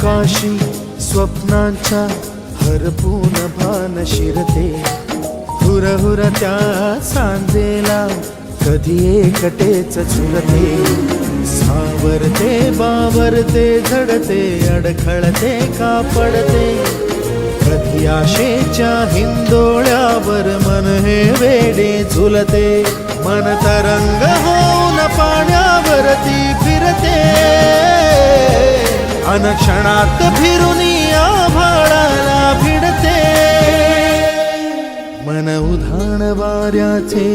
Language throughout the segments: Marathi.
आकाशी स्वप्नांच्या हरपून भान शिरते. हुर हुर त्या सांजेला कधी एकटेच झुलते. सावरते बावरते झडते अडखळते का पडते कधी आशेच्या हिंदोळ्यावर मन हे वेडे झुलते. मन तरंग होऊन पाण्यावरती फिरते. अनक्षणात फिरून आभाळाला भिडते. मन उधाण वाऱ्याचे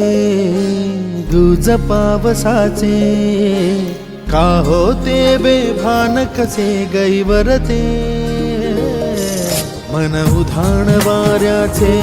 गुज पावसाचे का होते बेभान कसे गैवरते? मन उधाण वाऱ्याचे